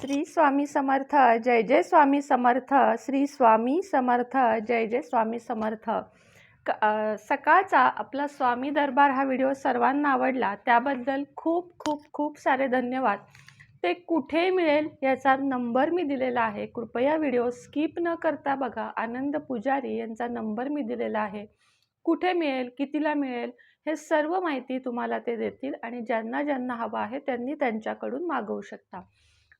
श्री स्वामी समर्थ जय जय स्वामी समर्थ श्री स्वामी समर्थ जय जय स्वामी समर्थ. क सकाळचा आपला स्वामी दरबार हा व्हिडिओ सर्वांना आवडला त्याबद्दल खूप खूप खूप सारे धन्यवाद. ते कुठे मिळेल याचा नंबर मी दिलेला आहे. कृपया व्हिडिओ स्किप न करता बघा. आनंद पुजारी यांचा नंबर मी दिलेला आहे. कुठे मिळेल कितीला मिळेल हे सर्व माहिती तुम्हाला ते देतील आणि ज्यांना ज्यांना हवं आहे त्यांनी त्यांच्याकडून मागवू शकता.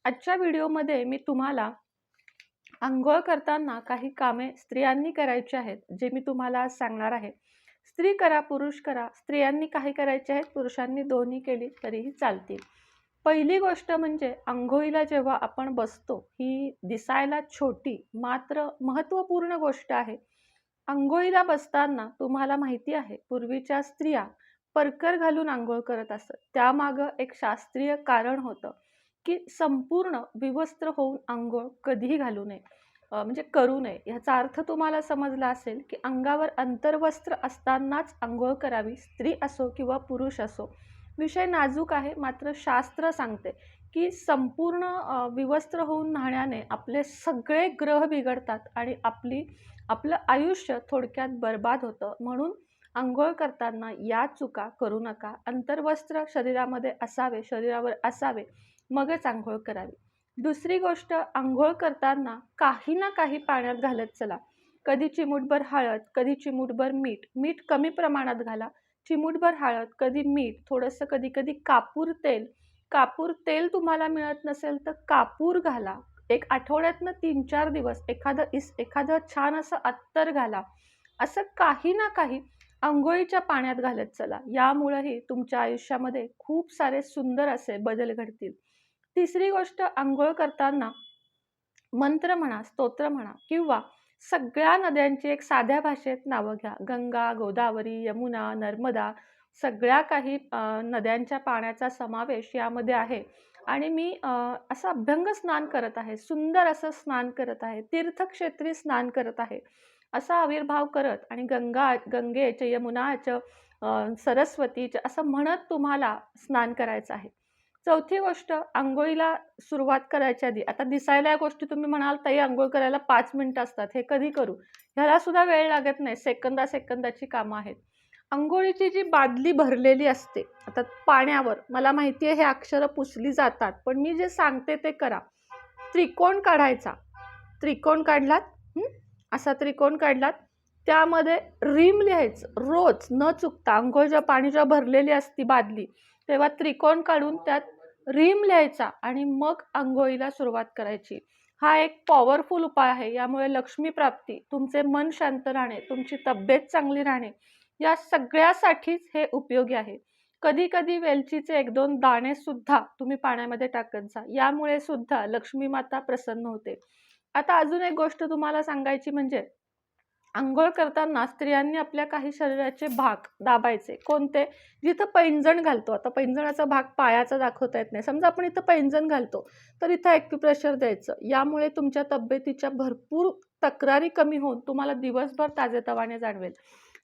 आजच्या व्हिडिओमध्ये मी तुम्हाला आंघोळ करताना काही कामे स्त्रियांनी करायची आहेत जे मी तुम्हाला आज सांगणार आहे. स्त्री करा पुरुष करा स्त्रियांनी काही करायचे आहेत पुरुषांनी दोन्ही केली तरीही चालतील. पहिली गोष्ट म्हणजे आंघोळीला जेव्हा आपण बसतो ही दिसायला छोटी मात्र महत्त्वपूर्ण गोष्ट आहे. आंघोळीला बसताना तुम्हाला माहिती आहे पूर्वीच्या स्त्रिया परकर घालून आंघोळ करत असत. त्यामागं एक शास्त्रीय कारण होतं. की संपूर्ण विवस्त्र होऊन आंघोळ कधीही घालू नये. म्हणजे करू नये. ह्याचा अर्थ तुम्हाला समजला असेल की अंगावर अंतर्वस्त्र असतानाच आंघोळ करावी स्त्री असो किंवा पुरुष असो. विषय नाजूक आहे मात्र शास्त्र सांगते की संपूर्ण विवस्त्र होऊन न्हाण्याने आपले सगळे ग्रह बिघडतात आणि आपली आपलं आयुष्य थोडक्यात बर्बाद होतं. म्हणून आंघोळ करताना या चुका करू नका. अंतर्वस्त्र शरीरामध्ये असावे शरीरावर असावे. मगच आंघोळ करावी. दुसरी गोष्ट आंघोळ करताना काही ना काही पाण्यात घालत चला. कधी चिमूटभर हळद कधी चिमूटभर मीठ मीठ कमी प्रमाणात घाला. चिमूटभर हळद कधी मीठ थोडंसं कधी कधी कापूर तेल. कापूर तेल तुम्हाला मिळत नसेल तर कापूर घाला. एक आठवड्यातनं तीन चार दिवस एखादं इस एखादं छान असं अत्तर घाला. असं काही ना काही आंघोळीच्या पाण्यात घालत चला. यामुळंही तुमच्या आयुष्यामध्ये खूप सारे सुंदर असे बदल घडतील. तिसरी गोष्ट आंघोळ करताना मंत्र म्हणा स्तोत्र म्हणा किंवा सगळ्या नद्यांची एक साध्या भाषेत नावं घ्या. गंगा गोदावरी यमुना नर्मदा सगळ्या काही नद्यांच्या पाण्याचा समावेश यामध्ये आहे. आणि मी असं अभ्यंग स्नान करत आहे सुंदर असं स्नान करत आहे तीर्थक्षेत्री स्नान करत आहे असा आविर्भाव करत आणि गंगा गंगेचं यमुनाचं सरस्वतीच सरस्वतीचं असं म्हणत तुम्हाला स्नान करायचं आहे. चौथी गोष्ट आंघोळीला सुरुवात करायच्या आधी. आता दिसायला या गोष्टी तुम्ही म्हणाल ताई आंघोळ करायला पाच मिनटं असतात. हे कधी करू? ह्याला सुद्धा वेळ लागत नाही. सेकंदा सेकंदाची कामं आहेत. आंघोळीची जी बादली भरलेली असते आता पाण्यावर मला माहिती आहे हे अक्षरं पुसली जातात पण मी जे सांगते ते करा. त्रिकोण काढायचा. त्रिकोण काढलात? असा त्रिकोण काढलात. त्यामध्ये रिम लिहायचं. रोज न चुकता. आंघोळ जेव्हा पाणी जेव्हा भरलेली असती बादली तेव्हा त्रिकोण काढून त्यात रिम लिहायचा आणि मग आंघोळीला सुरुवात करायची. हा एक पॉवरफुल उपाय आहे. यामुळे लक्ष्मी प्राप्ती तुमचे मन शांत राहणे तुमची तब्येत चांगली राहणे या सगळ्यासाठीच हे उपयोगी आहे. कधी कधी वेलचीचे एक दोन दाणे सुद्धा तुम्ही पाण्यामध्ये टाकत जा. यामुळे सुद्धा लक्ष्मी माता प्रसन्न होते. आता अजून एक गोष्ट तुम्हाला सांगायची म्हणजे आंघोळ करताना स्त्रियांनी आपल्या काही शरीराचे भाग दाबायचे. कोणते? जिथं पैंजण घालतो. आता पैंजणाचा भाग पायाचा दाखवता येत नाही. समजा आपण इथं पैंजण घालतो तर इथं ॲक्युप्रेशर द्यायचं. यामुळे तुमच्या तब्येतीच्या भरपूर तक्रारी कमी होऊन तुम्हाला दिवसभर ताजेतवाने जाणवेल.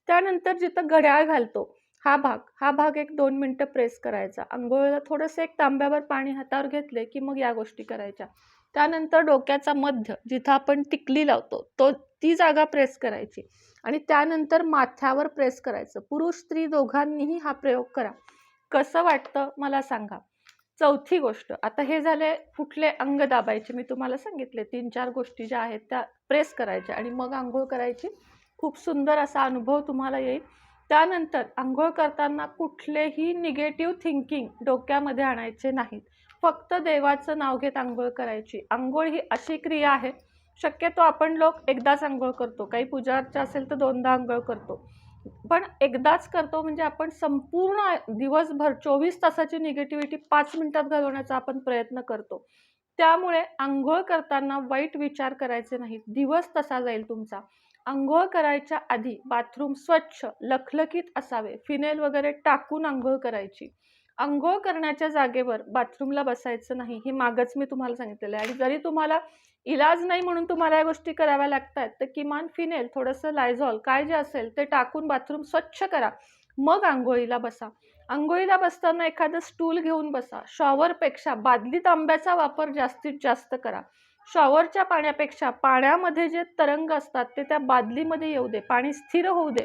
त्यानंतर जिथं घड्याळ घालतो हा भाग हा भाग एक दोन मिनटं प्रेस करायचा. आंघोळीला थोडंसं एक तांब्यावर पाणी हातावर घेतले की मग या गोष्टी करायच्या. त्यानंतर डोक्याचा मध्य जिथं आपण टिकली लावतो तो ती जागा प्रेस करायची. आणि त्यानंतर माथ्यावर प्रेस करायचं. पुरुष स्त्री दोघांनीही हा प्रयोग करा. कसं वाटतं मला सांगा. चौथी गोष्ट आता हे झाले कुठले अंग दाबायचे? मी तुम्हाला सांगितले तीन चार गोष्टी ज्या आहेत त्या प्रेस करायच्या आणि मग आंघोळ करायची. खूप सुंदर असा अनुभव तुम्हाला येईल. त्यानंतर आंघोळ करताना कुठलेही निगेटिव्ह थिंकिंग डोक्यामध्ये आणायचे नाहीत. फक्त देवाचं नाव घेत आंघोळ करायची. आंघोळ ही अशी क्रिया आहे शक्यतो आपण लोक एकदाच आंघोळ करतो. काही पूजा असेल तर दोनदा आंघोळ करतो. पण एकदाच करतो म्हणजे आपण संपूर्ण दिवसभर चोवीस तासाची निगेटिव्हिटी पाच मिनिटात घालवण्याचा आपण प्रयत्न करतो. त्यामुळे आंघोळ करताना वाईट विचार करायचे नाहीत. दिवस तसा जाईल तुमचा. आंघोळ करायच्या आधी बाथरूम स्वच्छ लखलखीत असावे. फिनेल वगैरे टाकून आंघोळ करायची. आंघोळ करण्याच्या जागेवर बाथरूमला बसायचं नाही हे मागच मी तुम्हाला सांगितलेलं आहे. आणि जरी तुम्हाला इलाज नाही म्हणून तुम्हाला या गोष्टी कराव्या लागतात तर किमान फिनेल थोडंसं लायझॉल काय जे असेल ते टाकून बाथरूम स्वच्छ करा. मग आंघोळीला बसा. आंघोळीला बसताना एखादं स्टूल घेऊन बसा. शॉवरपेक्षा बादलीत आंब्याचा वापर जास्तीत जास्त करा. शॉवरच्या पाण्यापेक्षा पाण्यामध्ये जे तरंग असतात ते त्या बादलीमध्ये येऊ दे. पाणी स्थिर होऊ दे.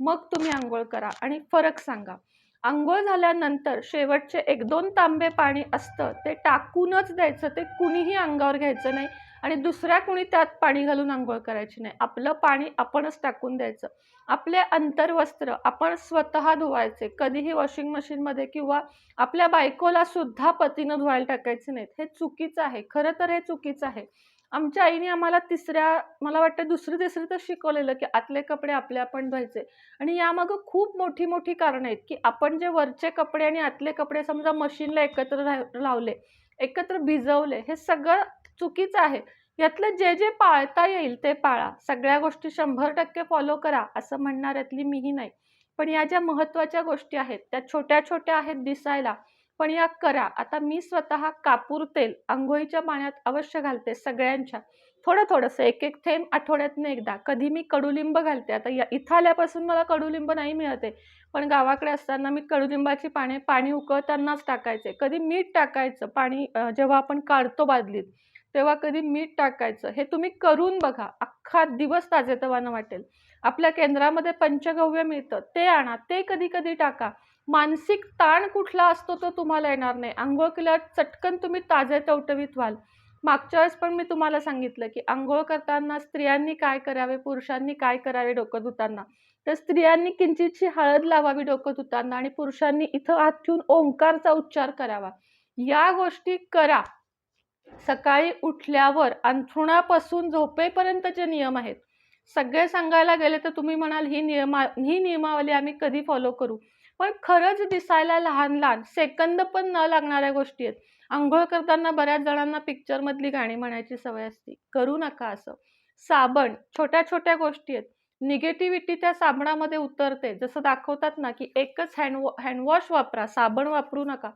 मग तुम्ही आंघोळ करा. आणि फरक सांगा. आंघोळ झाल्यानंतर शेवटचे एक दोन तांबे पाणी असतं ते टाकूनच द्यायचं ते कुणीही अंगावर घ्यायचं नाही आणि दुसऱ्या कुणी त्यात पाणी घालून आंघोळ करायची नाही. आपलं पाणी आपणच टाकून द्यायचं. आपले अंतर्वस्त्र आपण स्वतः धुवायचे. कधीही वॉशिंग मशीनमध्ये किंवा आपल्या बायकोला सुद्धा पतीनं धुवायला टाकायचे नाहीत. हे चुकीचं आहे. खरं तर हे चुकीचं आहे. आमच्या आईने आम्हाला तिसऱ्या मला वाटतं दुसरी तिसरी तर शिकवलेलं की आतले कपडे आपले आपण धुवायचे. आणि यामागं खूप मोठी मोठी कारणं आहेत की आपण जे वरचे कपडे आणि आतले कपडे समजा मशीनला एकत्र रा- लावले एकत्र भिजवले हे सगळं चुकीचं आहे. यातलं जे जे पाळता येईल ते पाळा. सगळ्या गोष्टी शंभर टक्के फॉलो करा असं म्हणणाऱ्यातली मीही नाही. पण या ज्या महत्त्वाच्या गोष्टी आहेत त्या छोट्या छोट्या आहेत दिसायला पण या करा. आता मी स्वतः कापूर तेल आंघोळीच्या पाण्यात अवश्य घालते सगळ्यांच्या. थोडं थोडंसं एक एक थेंब आठवड्यातनं एकदा. कधी मी कडुलिंब घालते. आता या इथं आल्यापासून मला कडुलिंब नाही मिळते. पण गावाकडे असताना मी कडुलिंबाची पाने पाणी उकळतानाच टाकायचे. कधी मीठ टाकायचं पाणी जेव्हा आपण काढतो बादलीत तेव्हा कधी मीठ टाकायचं हे तुम्ही करून बघा. अख्खा दिवस ताजेतवानं वाटेल. आपल्या केंद्रामध्ये पंचगव्य मिळतं. ते आणा. ते कधी कधी टाका. मानसिक ताण कुठला असतो तो तुम्हाला येणार नाही. आंघोळ केल्यावर चटकन तुम्ही ताजे टवटवीत व्हाल. मागच्या वेळेस पण मी तुम्हाला सांगितलं की आंघोळ करताना स्त्रियांनी काय करावे पुरुषांनी काय करावे डोकं धुताना? तर स्त्रियांनी किंचितशी हळद लावावी डोकं धुताना आणि पुरुषांनी इथं हात ठेवून ओंकारचा उच्चार करावा. या गोष्टी करा. सकाळी उठल्यावर अंथरुणापासून झोपेपर्यंतचे नियम आहेत. सगळे सांगायला गेले तर तुम्ही म्हणाल ही नियमा ही नियमावली आम्ही कधी फॉलो करू? पण खरंच दिसायला लहान लहान सेकंद पण न लागणाऱ्या गोष्टी आहेत. आंघोळ करताना बऱ्याच जणांना पिक्चरमधली गाणी म्हणायची सवय असते. करू नका असं. साबण छोट्या छोट्या गोष्टी आहेत. निगेटिव्हिटी त्या साबणामध्ये उतरते. जसं दाखवतात ना की एकच हँड हँडवॉश वापरा साबण वापरू नका.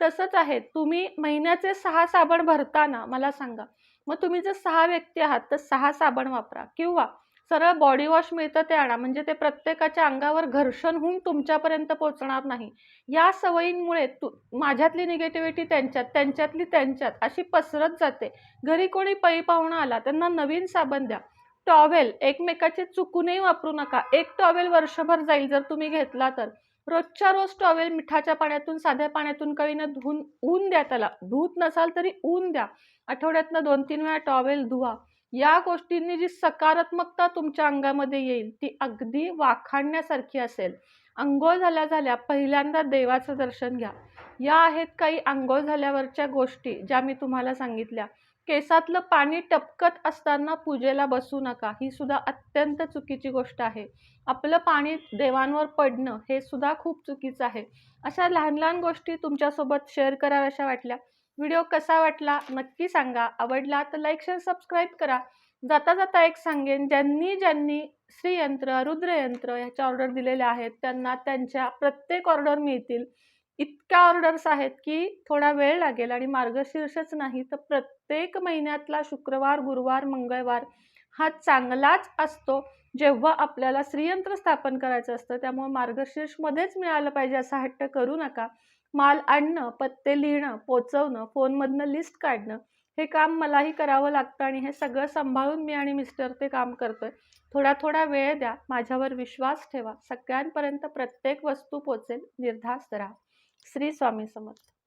तसंच आहे. तुम्ही महिन्याचे सहा साबण भरताना मला सांगा. मग तुम्ही जर सहा व्यक्ती आहात तर सहा साबण वापरा किंवा सरळ बॉडी वॉश मिळतं ते आणा. म्हणजे ते प्रत्येकाच्या अंगावर घर्षण होऊन तुमच्यापर्यंत पोहोचणार नाही. या सवयींमुळे तू माझ्यातली निगेटिव्हिटी त्यांच्यात त्यांच्यातली त्यांच्यात अशी पसरत जाते. घरी कोणी पै पाहुणा आला त्यांना नवीन साबण द्या. टॉवेल एकमेकाचे चुकूनही वापरू नका. एक टॉवेल वर्षभर जाईल जर तुम्ही घेतला तर. रोजच्या रोज टॉवेल मिठाच्या पाण्यातून साध्या पाण्यातून कळीनं धुवून ऊन द्या त्याला. धुत नसाल तरी ऊन द्या. आठवड्यातनं दोन तीन वेळा टॉवेल धुवा. या गोष्टींनी जी सकारात्मकता तुमच्या अंगामध्ये येईल ती अगदी वाखाणण्यासारखी असेल. अंघोळ झाल्या झाल्या पहिल्यांदा देवाचं दर्शन घ्या. या आहेत काही अंघोळ झाल्यावरच्या गोष्टी ज्या मी तुम्हाला सांगितल्या. केसातलं पाणी टपकत असताना पूजेला बसू नका ही सुद्धा अत्यंत चुकीची गोष्ट आहे. आपलं पाणी देवांवर पडणं हे सुद्धा खूप चुकीचं आहे. अशा लहान लहान गोष्टी तुमच्यासोबत शेअर कराव्याशा वाटल्या. व्हिडिओ कसा वाटला नक्की सांगा. आवडला तर लाईक शेअर सबस्क्राईब करा. जाता जाता एक सांगेन ज्यांनी ज्यांनी श्रीयंत्र रुद्रयंत्र ह्याच्या ऑर्डर दिलेल्या आहेत त्यांना त्यांच्या प्रत्येक ऑर्डर मिळतील. इतक्या ऑर्डर्स आहेत की थोडा वेळ लागेल आणि मार्गशीर्षच नाही तर प्रत्येक महिन्यातला शुक्रवार गुरुवार मंगळवार हा चांगलाच असतो. जेव्हा आपल्याला श्रीयंत्र स्थापन करायचं असतं त्यामुळे मार्गशीर्षमध्येच मिळालं पाहिजे असा हट्ट करू नका. माल आणणं पत्ते लिहिणं पोचवणं फोनमधनं लिस्ट काढणं हे काम मलाही करावं लागतं आणि हे सगळं सांभाळून मी आणि मिस्टर ते काम करतोय. थोडा थोडा वेळ द्या माझ्यावर विश्वास ठेवा. सगळ्यांपर्यंत प्रत्येक वस्तू पोचेल. निर्धास्त राहा. श्री स्वामी समर्थ.